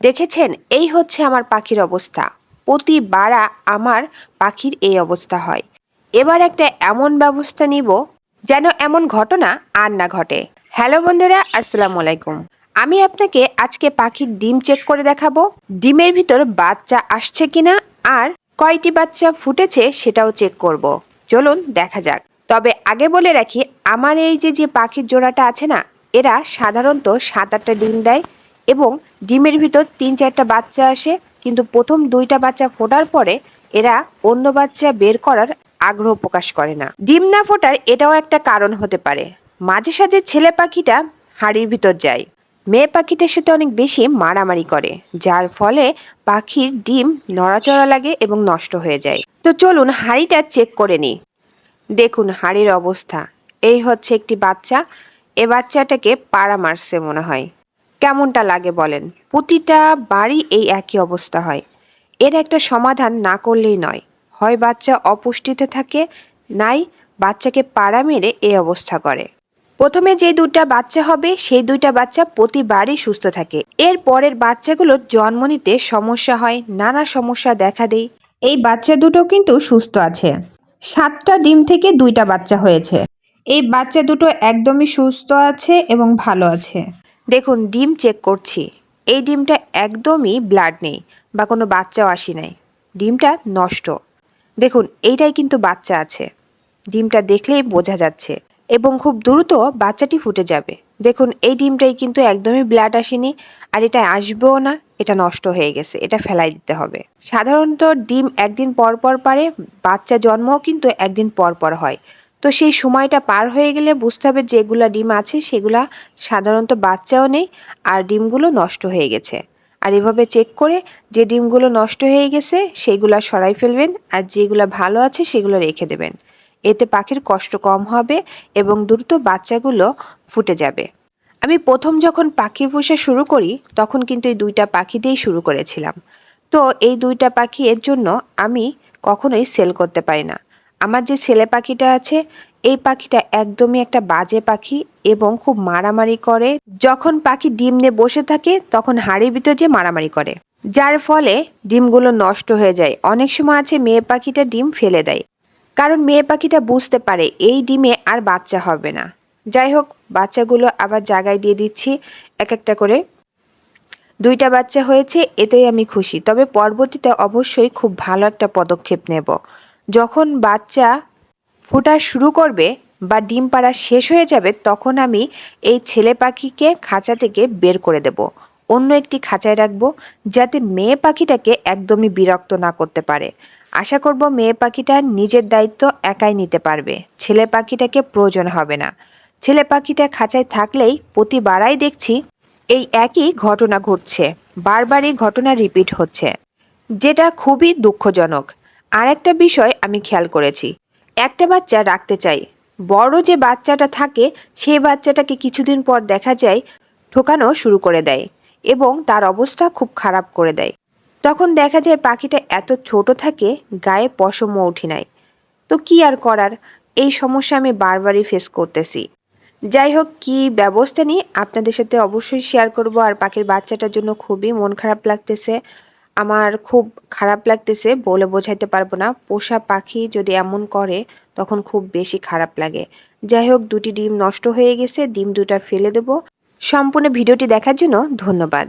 দেখেছেন, এই হচ্ছে আমার পাখির অবস্থা। প্রতিবার আমার পাখির এই অবস্থা হয়। এবার একটা এমন ব্যবস্থা নিব যেন এমন ঘটনা আর না ঘটে। হ্যালো বন্ধুরা, আসসালামু আলাইকুম। আমি আপনাকে আজকে পাখির ডিম চেক করে দেখাবো। ডিমের ভিতর বাচ্চা আসছে কিনা আর কয়টি বাচ্চা ফুটেছে সেটাও চেক করব। চলুন দেখা যাক। তবে আগে বলে রাখি, আমার এই যে যে পাখির জোড়াটা আছে না, এরা সাধারণত সাত আটটা ডিম দেয়। এবং ডিমের ভিতর তিন চারটা বাচ্চা আসে, কিন্তু প্রথম দুইটা বাচ্চা ফোটার পরে এরা অন্য বাচ্চা বের করার আগ্রহ প্রকাশ করে না। ডিম না ফোটার এটাও একটা কারণ হতে পারে। মাঝে সাঝে ছেলে পাখিটা হাড়ির ভিতর যায়। মেয়ে পাখিটার সাথে অনেক বেশি মারামারি করে, যার ফলে পাখির ডিম নড়াচড়া লাগে এবং নষ্ট হয়ে যায়। তো চলুন হাড়িটা চেক করে নিই। দেখুন হাড়ির অবস্থা। এই হচ্ছে একটি বাচ্চা। এ বাচ্চাটাকে পাড়া মারছে মনে হয়। কেমনটা লাগে বলেন? প্রতিটা বাড়ি এই একই অবস্থা হয়। এর একটা সমাধান না করলেই নয়। হয় বাচ্চা অপুষ্টিতে থাকে, নাই বাচ্চাকে পাড়া মেরে এই অবস্থা করে। প্রথমে যে দুইটা বাচ্চা হবে, সেই দুইটা বাচ্চা প্রতিবারই সুস্থ থাকে। এর পরের বাচ্চাগুলোর জন্ম নিতে সমস্যা হয়, নানা সমস্যা দেখা দেয়। এই বাচ্চা দুটো কিন্তু সুস্থ আছে। সাতটা ডিম থেকে দুইটা বাচ্চা হয়েছে। এই বাচ্চা দুটো একদমই সুস্থ আছে এবং ভালো আছে। দেখুন, ডিম চেক করছি। এই ডিমটা একদমই ব্লাড নেই বা কোনো বাচ্চাও আসি নাই। ডিমটা নষ্ট। দেখুন, এইটাই কিন্তু বাচ্চা আছে। ডিমটা দেখলেই বোঝা যাচ্ছে এবং খুব দ্রুত বাচ্চাটি ফুটে যাবে। দেখুন, এই ডিমটাই কিন্তু একদমই ব্লাড আসেনি আর এটা আসবেও না, এটা নষ্ট হয়ে গেছে, এটা ফেলাই দিতে হবে। সাধারণত ডিম একদিন পর পর পারে, বাচ্চা জন্মও কিন্তু একদিন পর পর হয়। তো সেই সময়টা পার হয়ে গেলে বুঝতে হবে যেগুলা ডিম আছে সেগুলা সাধারণত বাচ্চাও নেই আর ডিমগুলো নষ্ট হয়ে গেছে। আর এভাবে চেক করে যে ডিমগুলো নষ্ট হয়ে গেছে সেগুলা সরাই ফেলবেন আর যেগুলো ভালো আছে সেগুলো রেখে দেবেন। এতে পাখির কষ্ট কম হবে এবং দ্রুত বাচ্চাগুলো ফুটে যাবে। আমি প্রথম যখন পাখি পোষা শুরু করি তখন কিন্তু এই দুইটা পাখি দিয়েই শুরু করেছিলাম। তো এই দুইটা পাখি এর জন্য আমি কখনোই সেল করতে পারি না। আমার যে ছেলে পাখিটা আছে, এই পাখিটা একদমই একটা বাজে পাখি এবং খুব মারামারি করে। যখন পাখি ডিম নিয়ে বসে থাকে, তখন হাড়ির ভিতর যে মারামারি করে। যার ফলে ডিমগুলো নষ্ট হয়ে যায়। অনেক সময় আছে মেয়ে পাখিটা ডিম ফেলে দেয়। কারণ মেয়ে পাখিটা বুঝতে পারে, এই ডিমে আর বাচ্চা হবে না। যাই হোক, বাচ্চাগুলো আবার জায়গায় দিয়ে দিচ্ছি, এক একটা করে। দুইটা বাচ্চা হয়েছে, এতেই আমি খুশি। তবে পরবর্তীতে অবশ্যই খুব ভালো একটা পদক্ষেপ নেব। যখন বাচ্চা ফোটা শুরু করবে বা ডিম পাড়া শেষ হয়ে যাবে, তখন আমি এই ছেলে পাখিকে খাঁচা থেকে বের করে দেব। অন্য একটি খাঁচায় রাখব যাতে মেয়ে পাখিটাকে একদমই বিরক্ত না করতে পারে। আশা করব মেয়ে পাখিটা নিজের দায়িত্ব একাই নিতে পারবে। ছেলে পাখিটাকে প্রয়োজন হবে না। ছেলে পাখিটা খাঁচায় থাকলেই প্রতিবারাই দেখছি এই একই ঘটনা ঘটছে। বারবারই ঘটনা রিপিট হচ্ছে। যেটা খুবই দুঃখজনক। আর একটা বিষয় আমি খেয়াল করেছি। একটা বাচ্চা রাখতে চাই। বড় যে বাচ্চাটা থাকে সেই বাচ্চাটাকে কিছুদিন পর দেখা যায়, ঠোকানো শুরু করে দেয় এবং তার অবস্থা খুব খারাপ করে দেয়। তখন দেখা যায় পাখিটা এত ছোট থাকে, গায়ে পশমও উঠে নাই। তো কি আর করার? এই সমস্যা আমি বারবারই ফেস করতেছি। যাই হোক, কি ব্যবস্থা নিই? আপনাদের সাথে অবশ্যই শেয়ার করব। আর পাখির বাচ্চাটার জন্য খুবই মন খারাপ লাগতেছে। আমার খুব খারাপ লাগতেছে বলে বোঝাইতে পারব না। পোষা পাখি যদি এমন করে, তখন খুব বেশি খারাপ লাগে। যাই হোক, দুটি ডিম নষ্ট হয়ে গেছে, ডিম দুটা ফেলে দেব। সম্পূর্ণ ভিডিওটি দেখার জন্য ধন্যবাদ।